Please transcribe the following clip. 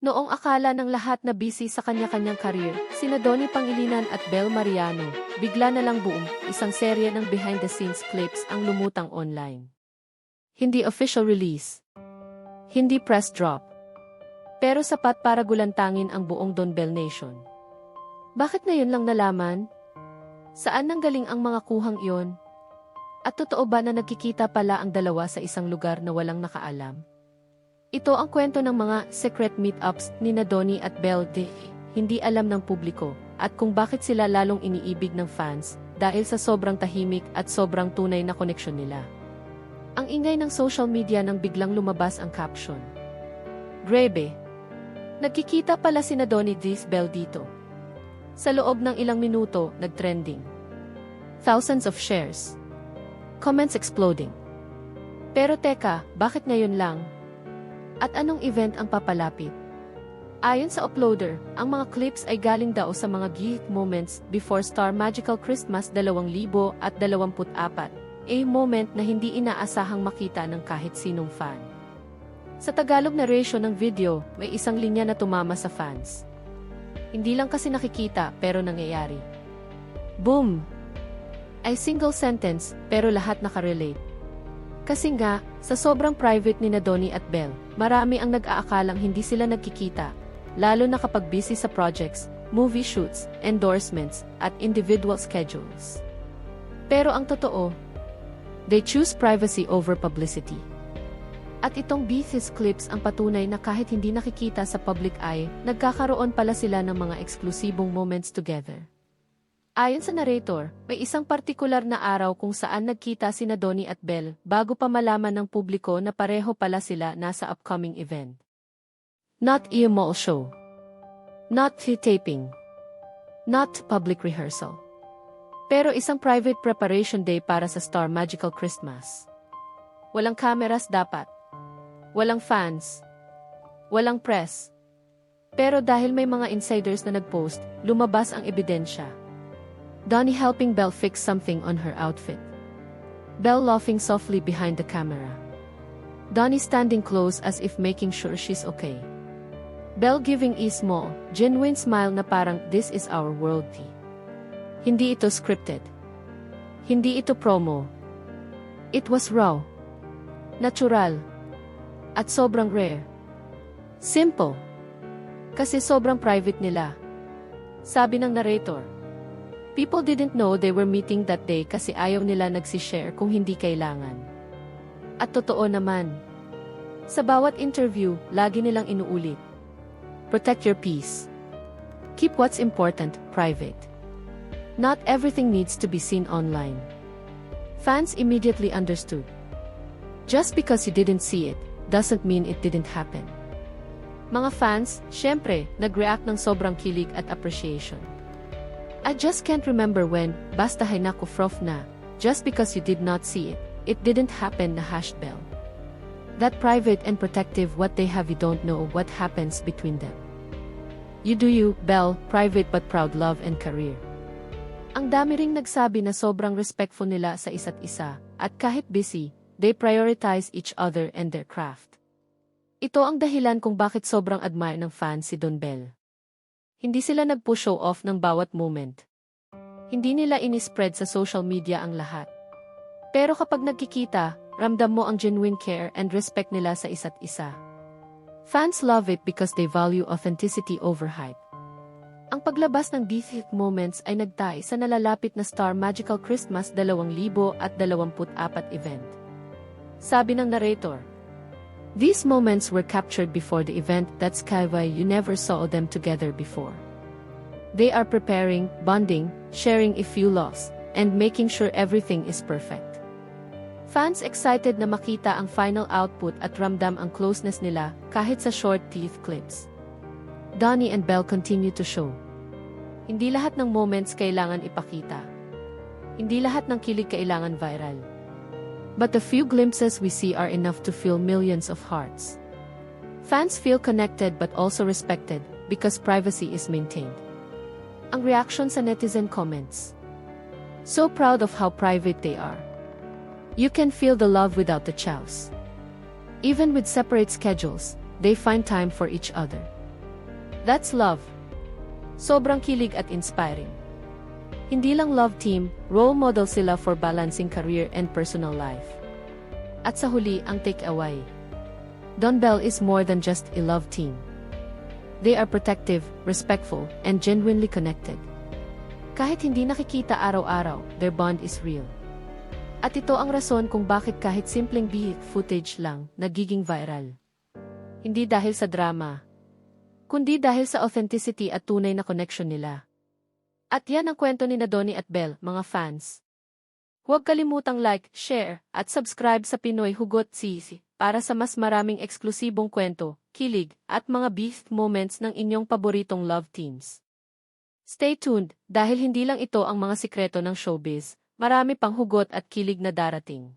Noong akala ng lahat na busy sa kanya-kanyang karir, sina Donnie Pangilinan at Bel Mariano, bigla na lang boom, isang serye ng behind-the-scenes clips ang lumutang online. Hindi official release. Hindi press drop. Pero sapat para gulantangin ang buong Don Bell Nation. Bakit na yun lang nalaman? Saan nanggaling ang mga kuhang iyon? At totoo ba na nagkikita pala ang dalawa sa isang lugar na walang nakaalam? Ito ang kwento ng mga secret meetups ni na Donnie at Belle de hindi alam ng publiko at kung bakit sila lalong iniibig ng fans dahil sa sobrang tahimik at sobrang tunay na koneksyon nila. Ang ingay ng social media nang biglang lumabas ang caption. Grebe. Nagkikita pala si na Donnie Dis Bell dito. Sa loob ng ilang minuto, nagtrending. Thousands of shares. Comments exploding. Pero teka, bakit ngayon lang? At anong event ang papalapit? Ayon sa uploader, ang mga clips ay galing daw sa mga geek moments before Star Magical Christmas 2024, a moment na hindi inaasahang makita ng kahit sinong fan. Sa Tagalog narration ng video, may isang linya na tumama sa fans. Hindi lang kasi nakikita pero nangyayari. Boom! Ay single sentence pero lahat nakarelate. Kasi nga, sa sobrang private ni na Donnie at Belle, marami ang nag-aakalang hindi sila nagkikita, lalo na kapag busy sa projects, movie shoots, endorsements, at individual schedules. Pero ang totoo, they choose privacy over publicity. At itong Beatles clips ang patunay na kahit hindi nakikita sa public eye, nagkakaroon pala sila ng mga eksklusibong moments together. Ayon sa narrator, may isang partikular na araw kung saan nagkita sina Donnie at Belle bago pa malaman ng publiko na pareho pala sila nasa upcoming event. Not a show. Not taping. Not public rehearsal. Pero isang private preparation day para sa Star Magical Christmas. Walang cameras dapat. Walang fans. Walang press. Pero dahil may mga insiders na nagpost, lumabas ang ebidensya. Donnie helping Belle fix something on her outfit. Belle laughing softly behind the camera. Donnie standing close as if making sure she's okay. Belle giving a small, genuine smile na parang this is our world tea. Hindi ito scripted. Hindi ito promo. It was raw. Natural. At sobrang rare. Simple. Kasi sobrang private nila. Sabi ng narrator. People didn't know they were meeting that day kasi ayaw nila nagsishare kung hindi kailangan. At totoo naman. Sa bawat interview, lagi nilang inuulit. Protect your peace. Keep what's important, private. Not everything needs to be seen online. Fans immediately understood. Just because you didn't see it, doesn't mean it didn't happen. Mga fans, syempre, nag-react ng sobrang kilig at appreciation. I just can't remember when, basta hay nako froth na, just because you did not see it, it didn't happen na hashed bell. That private and protective what they have you don't know what happens between them. You do you, Bell, private but proud love and career. Ang dami ring nagsabi na sobrang respectful nila sa isa't isa, at kahit busy, they prioritize each other and their craft. Ito ang dahilan kung bakit sobrang admire ng fans si Don Bell. Hindi sila nagpo-show off ng bawat moment. Hindi nila inispread sa social media ang lahat. Pero kapag nagkikita, ramdam mo ang genuine care and respect nila sa isa't isa. Fans love it because they value authenticity over hype. Ang paglabas ng Beef Hit Moments ay nagtay sa nalalapit na Star Magical Christmas 2024 event. Sabi ng narrator, These moments were captured before the event that's why you never saw them together before. They are preparing, bonding, sharing a few laughs, and making sure everything is perfect. Fans excited na makita ang final output at ramdam ang closeness nila kahit sa short teeth clips. Donnie and Belle continue to show. Hindi lahat ng moments kailangan ipakita. Hindi lahat ng kilig kailangan viral. But the few glimpses we see are enough to fill millions of hearts. Fans feel connected but also respected because privacy is maintained. Ang reaction sa netizen comments. So proud of how private they are. You can feel the love without the chows. Even with separate schedules, they find time for each other. That's love. Sobrang kilig at inspiring. Hindi lang love team, role model sila for balancing career and personal life. At sa huli, ang takeaway. Don Bell is more than just a love team. They are protective, respectful, and genuinely connected. Kahit hindi nakikita araw-araw, their bond is real. At ito ang rason kung bakit kahit simpleng beat footage lang, nagiging viral. Hindi dahil sa drama, kundi dahil sa authenticity at tunay na connection nila. At yan ang kwento ni Donnie at Belle, mga fans. Huwag kalimutang like, share, at subscribe sa Pinoy Hugot Sisi para sa mas maraming eksklusibong kwento, kilig, at mga beast moments ng inyong paboritong love teams. Stay tuned dahil hindi lang ito ang mga sikreto ng showbiz, marami pang hugot at kilig na darating.